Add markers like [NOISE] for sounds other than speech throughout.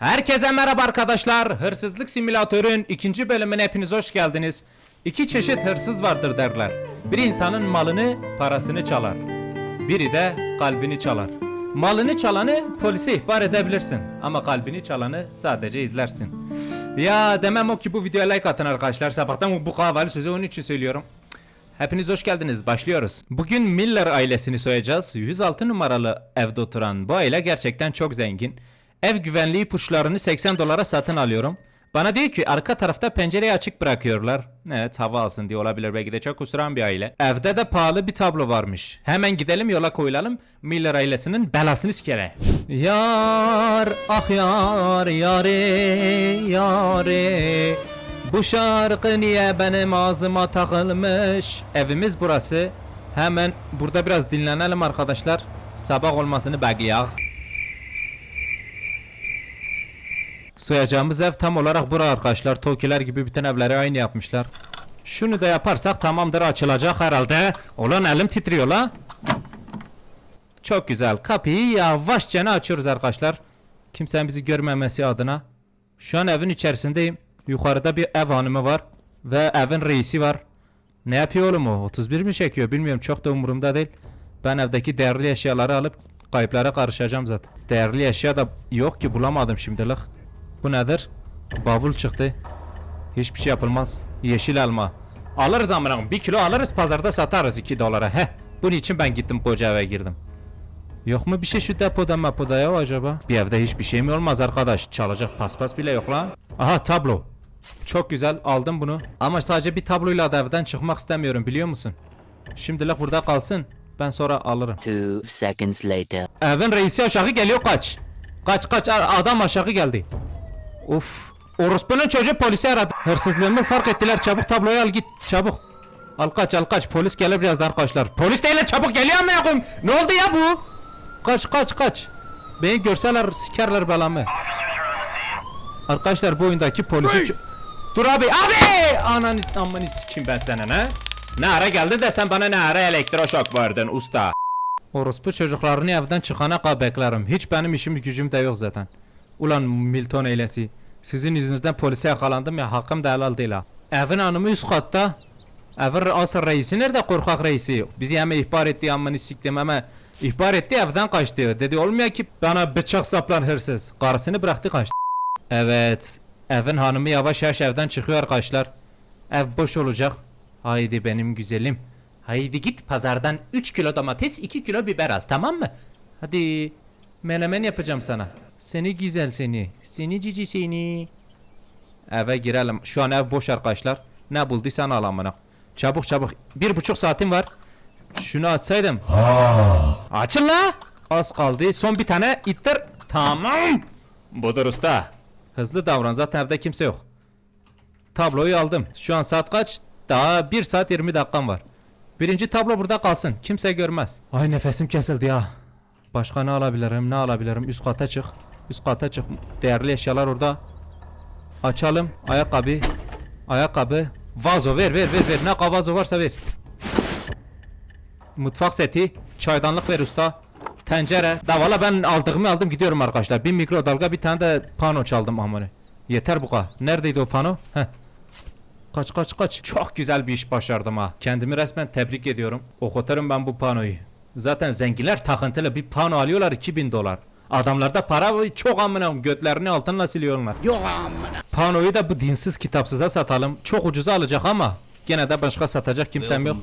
Herkese merhaba arkadaşlar. Hırsızlık simülatörün ikinci bölümüne hepiniz hoş geldiniz. İki çeşit hırsız vardır derler. Bir insanın malını, parasını çalar. Biri de kalbini çalar. Malını çalanı polise ihbar edebilirsin. Ama kalbini çalanı sadece izlersin. Ya demem o ki bu videoya like atın arkadaşlar. Sabahtan bu kahveli sözü onun için söylüyorum. Hepiniz hoş geldiniz. Başlıyoruz. Bugün Miller ailesini soyacağız. 106 numaralı evde oturan bu aile gerçekten çok zengin. Ev güvenliği puşlarını 80 dolara satın alıyorum. Bana diyor ki arka tarafta pencereyi açık bırakıyorlar. Evet hava alsın diye olabilir belki de çok kusuran bir aile. Evde de pahalı bir tablo varmış. Hemen gidelim yola koyulalım. Miller ailesinin belasını sikele. Yar ah yar yare yare bu şarkı niye benim ağzıma takılmış? Evimiz burası. Hemen burada biraz dinlenelim arkadaşlar. Sabah olmasını bekleyak. Soyacağımız ev tam olarak bura arkadaşlar. Tokiler gibi bütün evleri aynı yapmışlar. Şunu da yaparsak tamamdır açılacak herhalde. Ulan elim titriyor la. Çok güzel. Kapıyı yavaşça açıyoruz arkadaşlar. Kimsenin bizi görmemesi adına. Şu an evin içerisindeyim. Yukarıda bir ev hanımı var. Ve evin reisi var. Ne yapıyor oğlum o? 31 mi çekiyor bilmiyorum çok da umurumda değil. Ben evdeki değerli eşyaları alıp kayıplara karışacağım zaten. Değerli eşya da yok ki bulamadım şimdilik. Bu nedir? Bavul çıktı. Hiçbir şey yapılmaz. Yeşil elma. Alırız amına bir kilo alırız pazarda satarız 2 dolara. Heh. Bunun için ben gittim koca eve girdim. Yok mu bir şey şu depoda mapoda ya acaba? Bir evde hiçbir şey mi olmaz arkadaş? Çalacak paspas bile yok lan. Aha tablo. Çok güzel aldım bunu. Ama sadece bir tabloyla da evden çıkmak istemiyorum biliyor musun? Şimdilik burada kalsın. Ben sonra alırım. Two seconds later. Evin reisi aşağı geliyor kaç. Kaç kaç adam aşağı geldi. Uf. Orospu'nun çocuğu polisi aradı. Hırsızlığımı fark ettiler. Çabuk tabloyu al git. Çabuk. Al kaç al kaç. Polis gelir birazdan arkadaşlar. Polis değil çabuk geliyor amına koyayım. Ne oldu ya bu? Kaç kaç kaç. Beni görseler sikerler belamı. Arkadaşlar bu oyundaki polisi... Dur abi abi! Ananı amanı sikeyim ben senin ha. Ne ara geldin de sen bana ne ara elektroşok verdin usta. Orospu çocuklarını evden çıkana kadar beklerim. Hiç benim işim gücüm de yok zaten. Ulan Milton eylesi. Sizin yüzünüzden polise yakalandım ya hakkım da helal değil ha. Evin hanımı üst katta. Evin asıl reisi nerede korkak reisi? Bizi hemen ihbar etti amını siktim ama ihbar etti evden kaçtı. Dedi olmuyor ki bana bıçak saplan hırsız. Karısını bıraktı kaçtı. Evet. Evin hanımı yavaş yavaş evden çıkıyor arkadaşlar. Ev boş olacak. Haydi benim güzelim. Haydi git pazardan 3 kilo domates 2 kilo biber al tamam mı? Hadi menemen yapacağım sana. Seni güzel seni. Seni cici seni. Eve girelim. Şu an ev boş arkadaşlar. Ne bulduysan al amına. Çabuk çabuk. Bir buçuk saatim var. Şunu açsaydım. Açın la. Az kaldı. Son bir tane ittir. Tamam. Budur usta. Hızlı davran zaten evde kimse yok. Tabloyu aldım. Şu an saat kaç? Daha 1 saat 20 dakikam var. Birinci tablo burada kalsın. Kimse görmez. Ay nefesim kesildi ya. Başka ne alabilirim? Ne alabilirim? Üst kata çık. Üst kata çık. Değerli eşyalar orada. Açalım. Ayakkabı. Ayakkabı. Vazo ver ver ver ver. Ne kadar vazo varsa ver. Mutfak seti. Çaydanlık ver usta. Tencere. Da valla ben aldığımı aldım gidiyorum arkadaşlar. Bir mikrodalga bir tane de pano çaldım amına. Yeter bu kadar. Neredeydi o pano? Heh. Kaç kaç kaç. Çok güzel bir iş başardım ha. Kendimi resmen tebrik ediyorum. Okuturum ben bu panoyu. Zaten zenginler takıntılı bir pano alıyorlar 2000 dolar. Adamlarda para çok amına götlerini altınla siliyorlar. Yok amına. Panoyu da bu dinsiz kitapsıza satalım. Çok ucuza alacak ama gene de başka satacak kimsem yok.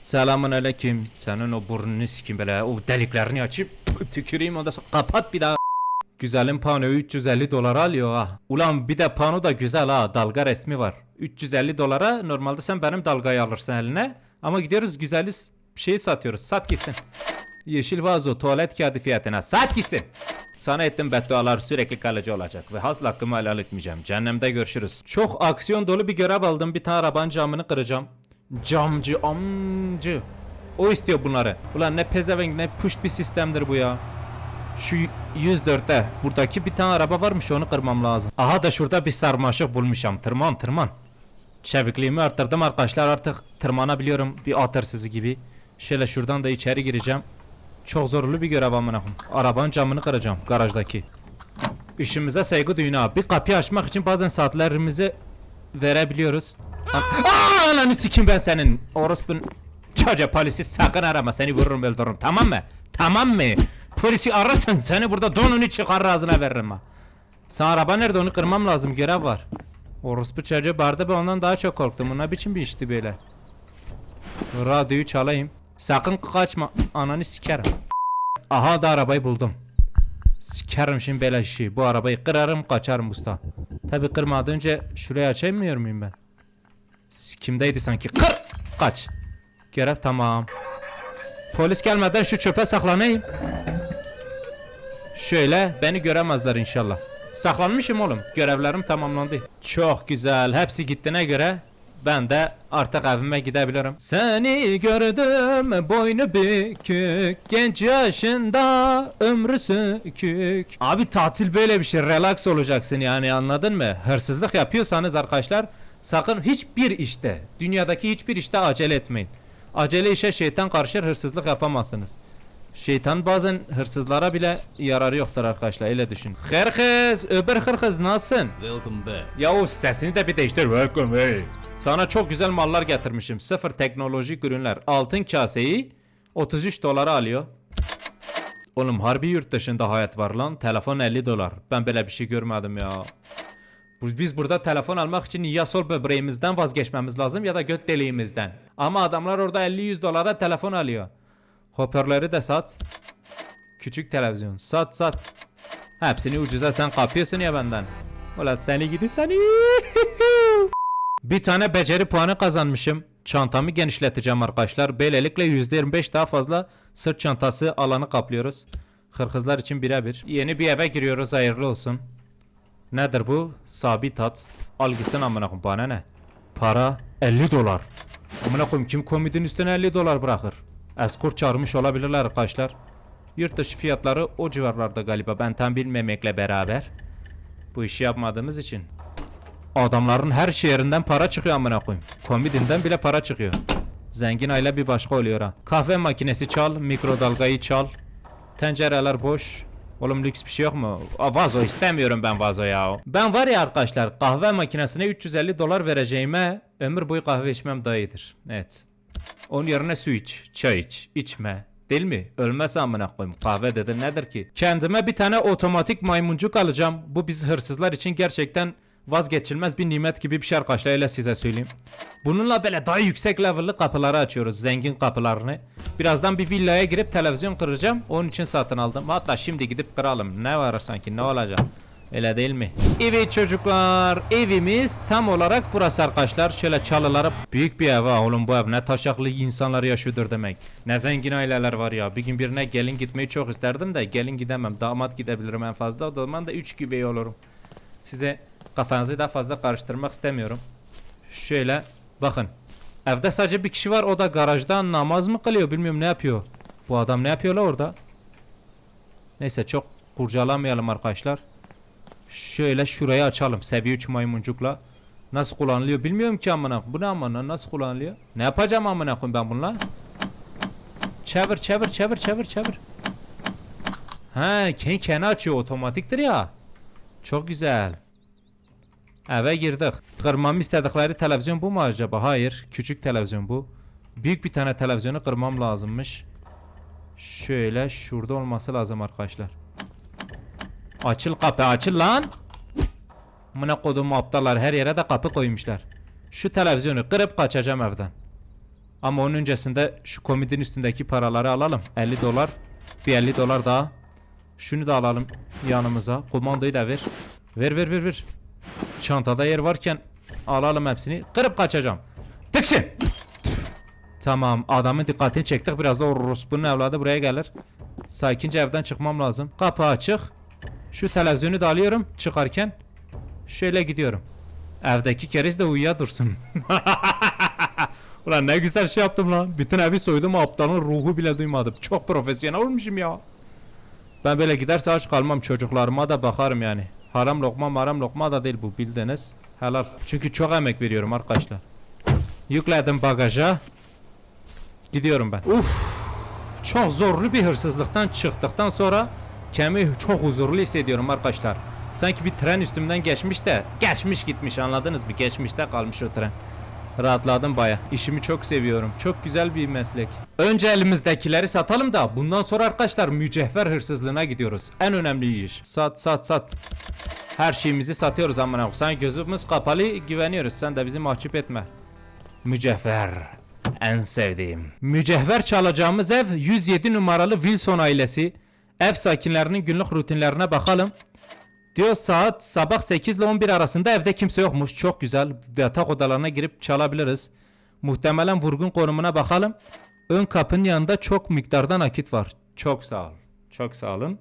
Selamun aleyküm. Senin o burnunu sikim böyle o deliklerini açıp tüküreyim ondan sonra kapat bir daha. Güzelim panoyu 350 dolara alıyor ha. Ulan bir de pano da güzel ha. Dalga resmi var. 350 dolara normalde sen benim dalgayı alırsın eline. Ama gidiyoruz güzeli şeyi satıyoruz. Sat gitsin. Yeşil vazo tuvalet kağıdı fiyatına sat gitsin. Sana ettim beddualar sürekli kalıcı olacak ve hasla hakkımı helal etmeyeceğim. Cehennemde görüşürüz. Çok aksiyon dolu bir görev aldım. Bir tane arabanın camını kıracağım. Camcı amcı. O istiyor bunları. Ulan ne pezevenk ne push bir sistemdir bu ya. Şu 104'te buradaki bir tane araba varmış onu kırmam lazım. Aha da şurada bir sarmaşık bulmuşam. Tırman tırman. Çevikliğimi arttırdım arkadaşlar artık tırmanabiliyorum bir at hırsızı gibi. Şöyle şuradan da içeri gireceğim. Çok zorlu bir görev amına. Arabanın camını kıracağım garajdaki. İşimize saygı duyun abi. Bir kapıyı açmak için bazen saatlerimizi verebiliyoruz. Aa, ananı sikim ben senin. Orospun çocuğu polisi sakın arama seni vururum öldürürüm tamam mı? Tamam mı? Polisi ararsan seni burada donunu çıkar ağzına veririm ha. Sen araba nerede onu kırmam lazım görev var. Orospu çocuğu barda ben ondan daha çok korktum. Buna biçim bir işti böyle. Radyoyu çalayım. Sakın kaçma. Ananı sikerim. Aha da arabayı buldum. Sikerim şimdi böyle işi. Bu arabayı kırarım kaçarım usta. Tabi kırmadan önce şurayı açamıyor muyum ben? Kimdeydi sanki? Kır! Kaç. Görev tamam. Polis gelmeden şu çöpe saklanayım. Şöyle beni göremezler inşallah. Saklanmışım oğlum. Görevlerim tamamlandı. Çok güzel. Hepsi gittiğine göre ben de artık evime gidebilirim. Seni gördüm boynu bükük genç yaşında ömrü sökük. Abi tatil böyle bir şey relax olacaksın yani anladın mı? Hırsızlık yapıyorsanız arkadaşlar sakın hiçbir işte dünyadaki hiçbir işte acele etmeyin. Acele işe şeytan karışır hırsızlık yapamazsınız. Şeytan bazen hırsızlara bile yararı yoktur arkadaşlar öyle düşün. Herkes öbür hırkız nasılsın? Welcome back. Yahu sesini de bir değiştir. Welcome hey. Sana çok güzel mallar getirmişim. Sıfır teknolojik ürünler. Altın kaseyi 33 dolara alıyor. Oğlum harbi yurt dışında hayat var lan. Telefon 50 dolar. Ben böyle bir şey görmedim ya. Biz burada telefon almak için ya sol böbreğimizden vazgeçmemiz lazım ya da göt deliğimizden. Ama adamlar orada 50-100 dolara telefon alıyor. Hoparlörü de sat. Küçük televizyon. Sat sat. Hepsini ucuza sen kapıyorsun ya benden. Ulan seni gidi seni. [LAUGHS] Bir tane beceri puanı kazanmışım. Çantamı genişleteceğim arkadaşlar. Böylelikle %25 daha fazla sırt çantası alanı kaplıyoruz. Hırkızlar için birebir. Yeni bir eve giriyoruz hayırlı olsun. Nedir bu? Sabit at. Al gitsin amına bana ne? Para 50 dolar. Amına koyayım kim komodinin üstüne 50 dolar bırakır? Eskort çağırmış olabilirler arkadaşlar. Yurt dışı fiyatları o civarlarda galiba ben tam bilmemekle beraber. Bu işi yapmadığımız için. Adamların her şehrinden para çıkıyor amına koyayım. Komedinden bile para çıkıyor. Zengin aile bir başka oluyor ha. Kahve makinesi çal, mikrodalgayı çal. Tencereler boş. Oğlum lüks bir şey yok mu? Aa, vazo istemiyorum ben vazo ya. Ben var ya arkadaşlar kahve makinesine 350 dolar vereceğime ömür boyu kahve içmem daha iyidir. Evet. Onun yerine su iç, çay iç, içme. Değil mi? Ölmez amına koyayım. Kahve dedin nedir ki? Kendime bir tane otomatik maymuncuk alacağım. Bu biz hırsızlar için gerçekten vazgeçilmez bir nimet gibi bir şey arkadaşlar öyle size söyleyeyim. Bununla böyle daha yüksek level'lı kapıları açıyoruz. Zengin kapılarını. Birazdan bir villaya girip televizyon kıracağım. Onun için satın aldım. Hatta şimdi gidip kıralım. Ne var sanki ne olacak? Öyle değil mi? Evet çocuklar evimiz tam olarak burası arkadaşlar. Şöyle çalıları büyük bir ev ha oğlum bu ev ne taşaklı insanlar yaşıyordur demek. Ne zengin aileler var ya. Bir gün birine gelin gitmeyi çok isterdim de gelin gidemem. Damat gidebilirim en fazla. O zaman da 3 gibi olurum. Size kafanızı daha fazla karıştırmak istemiyorum. Şöyle bakın. Evde sadece bir kişi var o da garajda namaz mı kılıyor bilmiyorum ne yapıyor. Bu adam ne yapıyor la orada? Neyse çok kurcalamayalım arkadaşlar. Şöyle şurayı açalım seviye 3 maymuncukla. Nasıl kullanılıyor bilmiyorum ki amına. Bu ne amına nasıl kullanılıyor? Ne yapacağım amına koyayım ben bununla? Çevir çevir çevir çevir çevir. Ha kendi kendi açıyor otomatiktir ya. Çok güzel. Eve girdik. Kırmamı istedikleri televizyon bu mu acaba? Hayır. Küçük televizyon bu. Büyük bir tane televizyonu kırmam lazımmış. Şöyle şurada olması lazım arkadaşlar. Açıl kapı açıl lan. Mına kodum aptallar her yere de kapı koymuşlar. Şu televizyonu kırıp kaçacağım evden. Ama onun öncesinde şu komodinin üstündeki paraları alalım. 50 dolar. Bir 50 dolar daha. Şunu da alalım yanımıza. Komandoyu da ver. Ver ver ver ver. Çantada yer varken alalım hepsini. Kırıp kaçacağım. Tıksın. Tamam adamın dikkatini çektik. Biraz da o Rus'un evladı buraya gelir. Sakince evden çıkmam lazım. Kapı açık. Şu televizyonu da alıyorum çıkarken. Şöyle gidiyorum. Evdeki keriz de uyuya dursun. [LAUGHS] Ulan ne güzel şey yaptım lan. Bütün evi soydum aptalın ruhu bile duymadım. Çok profesyonel olmuşum ya. Ben böyle giderse aç kalmam çocuklarıma da bakarım yani. Haram lokma maram lokma da değil bu bildiniz. Helal. Çünkü çok emek veriyorum arkadaşlar. Yükledim bagaja. Gidiyorum ben. Uf. Çok zorlu bir hırsızlıktan çıktıktan sonra kendimi çok huzurlu hissediyorum arkadaşlar. Sanki bir tren üstümden geçmiş de geçmiş gitmiş anladınız mı? Geçmişte kalmış o tren. Rahatladım baya. İşimi çok seviyorum. Çok güzel bir meslek. Önce elimizdekileri satalım da bundan sonra arkadaşlar mücevher hırsızlığına gidiyoruz. En önemli iş. Sat sat sat. Her şeyimizi satıyoruz amına. Sen gözümüz kapalı güveniyoruz. Sen de bizi mahcup etme. Mücevher. En sevdiğim. Mücevher çalacağımız ev 107 numaralı Wilson ailesi. Ev sakinlerinin günlük rutinlerine bakalım. Diyor saat sabah 8 ile 11 arasında evde kimse yokmuş. Çok güzel. Yatak odalarına girip çalabiliriz. Muhtemelen vurgun konumuna bakalım. Ön kapının yanında çok miktarda nakit var. Çok sağ ol. Çok sağ olun.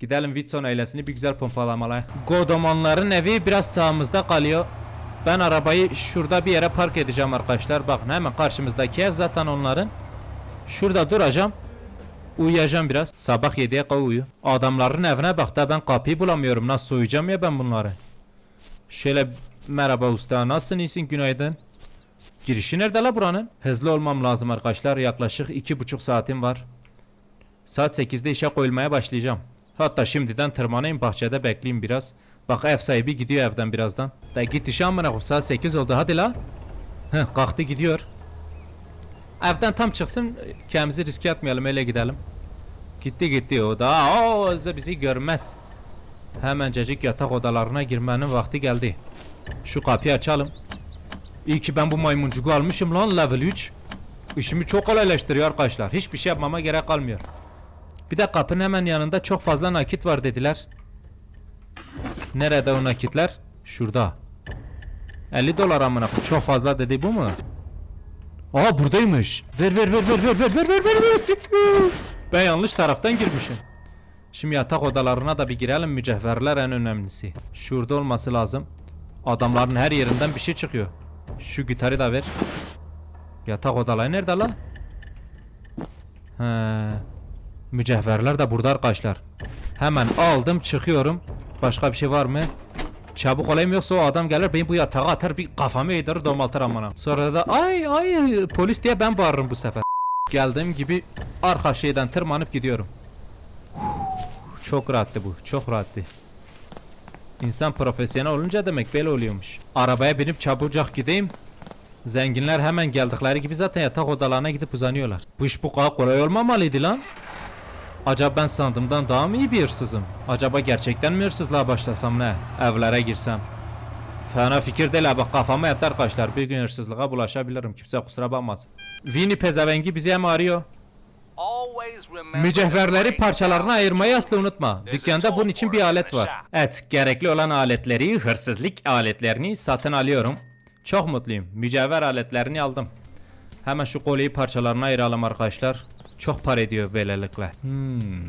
Gidelim Whitson ailesini bir güzel pompalamalaya. Godomanların evi biraz sağımızda kalıyor. Ben arabayı şurada bir yere park edeceğim arkadaşlar. Bakın hemen karşımızdaki ev zaten onların. Şurada duracağım. Uyuyacağım biraz. Sabah 7'ye kadar uyu. Adamların evine bak da ben kapıyı bulamıyorum. Nasıl soyacağım ya ben bunları. Şöyle merhaba usta nasılsın iyisin günaydın. Girişi nerede la buranın? Hızlı olmam lazım arkadaşlar. Yaklaşık iki buçuk saatim var. Saat 8'de işe koyulmaya başlayacağım. Hatta şimdiden tırmanayım bahçede bekleyeyim biraz. Bak ev sahibi gidiyor evden birazdan. Da git işe amına koyayım saat 8 oldu hadi la. Heh kalktı gidiyor. Evden tam çıksın kendimizi riske atmayalım öyle gidelim. Gitti gitti o da o bizi görmez. Hemencecik yatak odalarına girmenin vakti geldi. Şu kapıyı açalım. İyi ki ben bu maymuncuğu almışım lan level 3. İşimi çok kolaylaştırıyor arkadaşlar. Hiçbir şey yapmama gerek kalmıyor. Bir de kapının hemen yanında çok fazla nakit var dediler. Nerede o nakitler? Şurada. 50 dolar amına. Çok fazla dedi bu mu? Aa buradaymış. Ver ver ver ver ver ver ver ver ver ver. Ben yanlış taraftan girmişim. Şimdi yatak odalarına da bir girelim mücevherler en önemlisi. Şurada olması lazım. Adamların her yerinden bir şey çıkıyor. Şu gitarı da ver. Yatak odaları nerede lan? He. Mücevherler de burada arkadaşlar. Hemen aldım çıkıyorum. Başka bir şey var mı? Çabuk olayım yoksa o adam gelir beni bu yatağa atar bir kafamı yedirir domaltır amına. Sonra da ay ay polis diye ben bağırırım bu sefer. Geldiğim gibi arka şeyden tırmanıp gidiyorum. Çok rahattı bu çok rahattı. İnsan profesyonel olunca demek böyle oluyormuş. Arabaya binip çabucak gideyim. Zenginler hemen geldikleri gibi zaten yatak odalarına gidip uzanıyorlar. Bu iş bu kadar kolay olmamalıydı lan. Acaba ben sandığımdan daha mı iyi bir hırsızım? Acaba gerçekten mi hırsızlığa başlasam ne? Evlere girsem. Fena fikir değil bak kafama yatar arkadaşlar. Bir gün hırsızlığa bulaşabilirim. Kimse kusura bakmasın. Vini pezevengi bizi hem arıyor. Mücevherleri parçalarına ayırmayı asla unutma. Dükkanda bunun için bir alet var. Evet, gerekli olan aletleri, hırsızlık aletlerini satın alıyorum. Çok mutluyum. Mücevher aletlerini aldım. Hemen şu kolyeyi parçalarına ayıralım arkadaşlar. Çok para ediyor böylelikle. Hmm,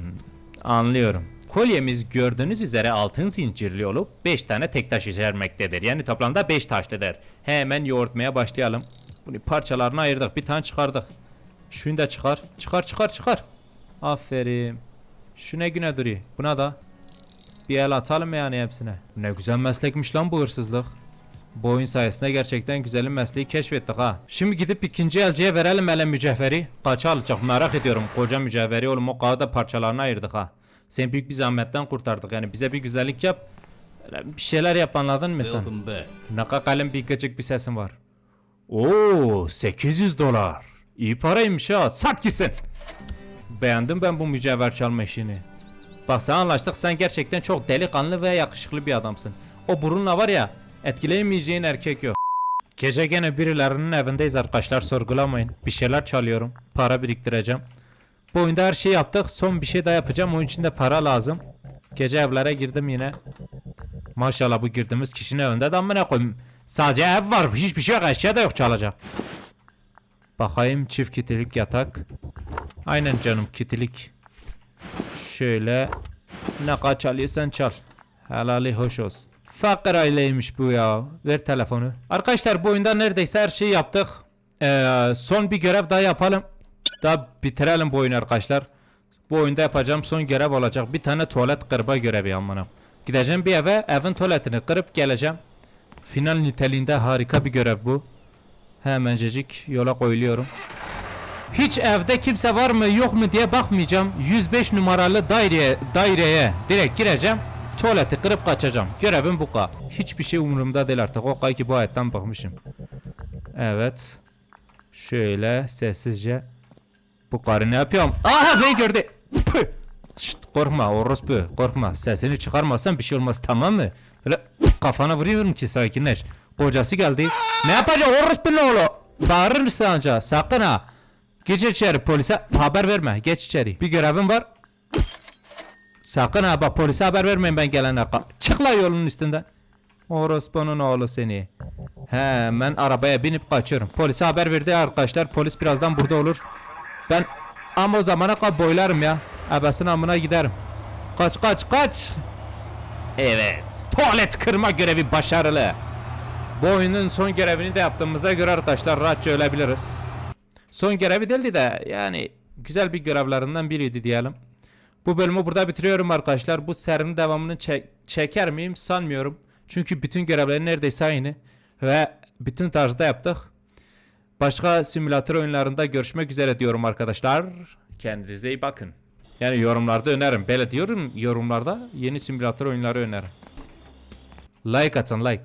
anlıyorum. Kolyemiz gördüğünüz üzere altın zincirli olup 5 tane tek taş içermektedir. Yani toplamda 5 taşlıdır. Hemen yoğurtmaya başlayalım. Bunu parçalarına ayırdık. Bir tane çıkardık. Şunu da çıkar. Çıkar çıkar çıkar. Aferin. Şu ne güne duruyor. Buna da. Bir el atalım yani hepsine. Ne güzel meslekmiş lan bu hırsızlık. Bu oyun sayesinde gerçekten güzel mesleği keşfettik ha. Şimdi gidip ikinci elciye verelim hele mücevheri. Kaça alacak merak ediyorum. Koca mücevheri oğlum o kadar da parçalarına ayırdık ha. Sen büyük bir zahmetten kurtardık yani bize bir güzellik yap. Bir şeyler yap anladın mı sen? Ne kadar kalın bir gıcık bir sesin var. Oo 800 dolar. İyi paraymış ha. Sat gitsin. Beğendim ben bu mücevher çalma işini. Bak sen anlaştık sen gerçekten çok delikanlı ve yakışıklı bir adamsın. O burunla var ya etkileyemeyeceğin erkek yok. Gece gene birilerinin evindeyiz arkadaşlar sorgulamayın. Bir şeyler çalıyorum. Para biriktireceğim. Bu oyunda her şeyi yaptık. Son bir şey daha yapacağım. Onun için de para lazım. Gece evlere girdim yine. Maşallah bu girdiğimiz kişinin evinde de amına koyayım. Sadece ev var. Hiçbir şey yok. Eşya da yok çalacak. Bakayım çift kitilik yatak. Aynen canım kitilik. Şöyle ne kadar çalıyorsan çal. Helali hoş olsun. Fakir aileymiş bu ya. Ver telefonu. Arkadaşlar bu oyunda neredeyse her şeyi yaptık. Ee, son bir görev daha yapalım. Daha bitirelim bu oyunu arkadaşlar. Bu oyunda yapacağım son görev olacak. Bir tane tuvalet kırma görevi amına. Gideceğim bir eve, evin tuvaletini kırıp geleceğim. Final niteliğinde harika bir görev bu. Hemencecik yola koyuluyorum. Hiç evde kimse var mı yok mu diye bakmayacağım. 105 numaralı daireye daireye direkt gireceğim. Tuvaleti kırıp kaçacağım. Görevim bu kadar. Hiçbir şey umurumda değil artık. O kadar ki bu hayattan bıkmışım. Evet. Şöyle sessizce. Bu karı ne yapıyorum? Aha beni gördü. Püh! Şşt, korkma orospu korkma. Sesini çıkarmazsan bir şey olmaz tamam mı? Öyle kafana vuruyorum ki sakinleş. Kocası geldi. Ne yapacak orospu ne oğlu? Bağırır mısın anca? Sakın ha. Geç içeri polise haber verme. Geç içeri. Bir görevim var. Sakın ha bak polise haber vermeyin ben gelene kadar. Çık la yolun üstünden. Orospu'nun oğlu seni. Hemen arabaya binip kaçıyorum. Polise haber verdi arkadaşlar. Polis birazdan burada olur. Ben ama o zamana kadar boylarım ya. Ebesin amına giderim. Kaç kaç kaç. Evet. Tuvalet kırma görevi başarılı. Bu oyunun son görevini de yaptığımıza göre arkadaşlar rahatça ölebiliriz. Son görevi değildi de yani güzel bir görevlerinden biriydi diyelim. Bu bölümü burada bitiriyorum arkadaşlar. Bu serinin devamını çek- çeker miyim sanmıyorum. Çünkü bütün görevler neredeyse aynı. Ve bütün tarzda yaptık. Başka simülatör oyunlarında görüşmek üzere diyorum arkadaşlar. Kendinize iyi bakın. Yani yorumlarda öneririm. Böyle diyorum yorumlarda yeni simülatör oyunları öneririm. Like atın like.